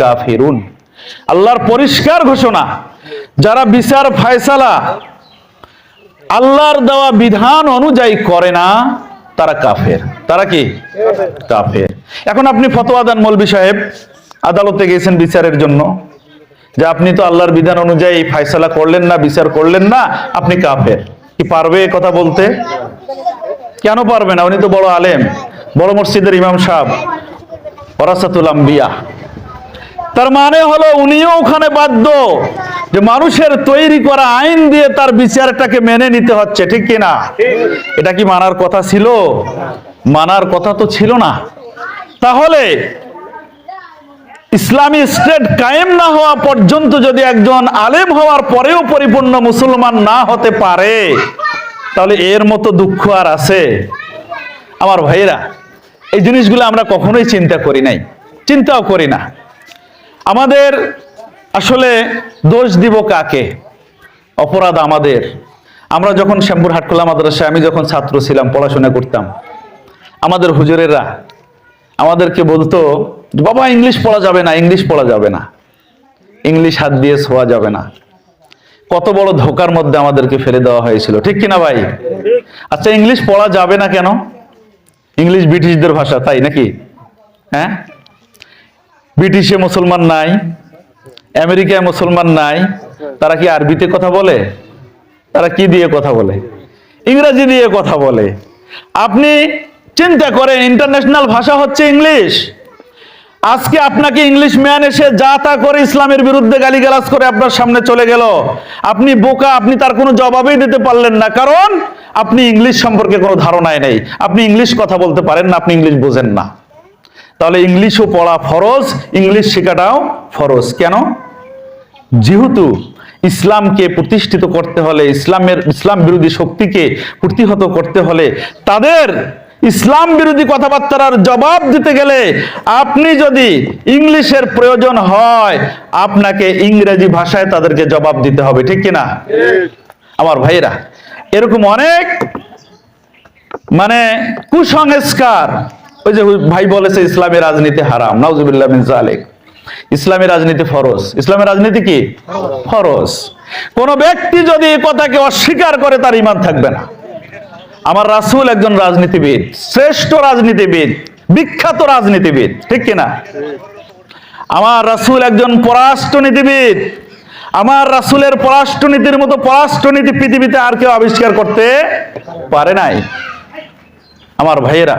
কাফিরুন। আল্লাহর পরিষ্কার ঘোষণা, যারা বিচার ফায়সালা আল্লাহর দেওয়া বিধান অনুযায়ী করে না, তারা কাফের। তারা কি? কাফের। এখন আপনি ফতোয়া দেন মৌলবী সাহেব, আদালতে গেছেন বিচারের জন্য, যে আপনি তো আল্লাহর বিধান অনুযায়ী ফায়সালা করলেন না, বিচার করলেন না, আপনি কাফের। কি পারবে কথা বলতে? কেন পারবে না? উনি তো বড় আলেম, বড় মসজিদের ইমাম সাহেব, ওরাসাতুল আম্বিয়া। তার মানে হলো উনিও ওখানে বাধ্য যে মানুষের তৈরি করা আইন দিয়ে তার বিচারটাকে মেনে নিতে হচ্ছে, ঠিক কি না? এটা কি মানার কথা ছিল? মানার কথা তো ছিল না। তাহলে ইসলামী স্টেট কায়েম না হওয়া পর্যন্ত যদি একজন আলেম হওয়ার পরেও পরিপূর্ণ মুসলমান না হতে পারে, তাহলে এর মতো দুঃখ আর আছে। আমার ভাইয়েরা, এই জিনিসগুলো আমরা কখনোই চিন্তা করি নাই, চিন্তাও করি না। আমাদের আসলে দোষ দিব কাকে? অপরাধ আমাদের। আমরা যখন শ্যামপুর হাটখোলা মাদ্রাসায়, আমি যখন ছাত্র ছিলাম, পড়াশোনা করতাম, আমাদের হুজুরেরা আমাদেরকে বলতো, বাবা, ইংলিশ পড়া যাবে না, ইংলিশ পড়া যাবে না। ইংলিশ হাত দিয়ে ছোঁয়া যাবে না। কত বড় ধোকার মধ্যে আমাদেরকে ফেলে দেওয়া হয়েছিল। ঠিক কিনা ভাই? আচ্ছা ইংলিশ পড়া যাবে না কেন? ইংলিশ ব্রিটিশদের ভাষা, তাই নাকি? হ্যাঁ? ব্রিটিশে মুসলমান নাই, আমেরিকায় মুসলমান নাই, তারা কি আরবিতে কথা বলে? তারা কি দিয়ে কথা বলে? ইংরেজি দিয়ে কথা বলে। আপনি চিন্তা করেন, ইন্টারন্যাশনাল ভাষা হচ্ছে ইংলিশ। আজকে আপনাকে ইংলিশ ম্যান এসে যা তা করে ইসলামের বিরুদ্ধে গালিগালাজ করে আপনার সামনে চলে গেল। আপনি বোকা, আপনি তার কোনো জবাবই দিতে পারলেন না, কারণ আপনি ইংলিশ সম্পর্কে কোনো ধারণাই নেই। আপনি ইংলিশ কথা বলতে পারেন না, আপনি ইংলিশ বোঝেন না। তাহলে ইংলিশও পড়া ফরজ, ইংলিশ শেখাটাও ফরজ। কেন? যেহেতু ইসলামকে প্রতিষ্ঠিত করতে হলে, ইসলামের, ইসলাম বিরোধী শক্তিকে প্রতিহত করতে হলে, তাদের ইসলাম বিরোধী কথাবার্তার জবাব দিতে গেলে আপনি যদি ইংলিশের প্রয়োজন হয়, আপনাকে ইংরেজি ভাষায় তাদেরকে জবাব দিতে হবে, ঠিক কিনা? আমার ভাইয়েরা, এরকম অনেক মানে কুসংস্কার ওই যে ভাই বলেছে, ইসলামের রাজনীতি হারাম। নাউজুবিল্লাহ মিন রাজনীতি ফরজ। ইসলামের রাজনীতি কি? ফরজ। কোন ব্যক্তি যদি এই কথাকে অস্বীকার করে, তার ইমান থাকবে না। আমার রাসূল একজন রাজনীতিবিদ, শ্রেষ্ঠ রাজনীতিবিদ, বিখ্যাত রাজনীতিবিদ, ঠিক কিনা আমার রাসূল একজন পররাষ্ট্রনীতিবিদ। আমার রাসূলের পররাষ্ট্রনীতির মতো পররাষ্ট্রনীতি পৃথিবীতে আর কেউ আবিষ্কার করতে পারে নাই। আমার ভাইয়েরা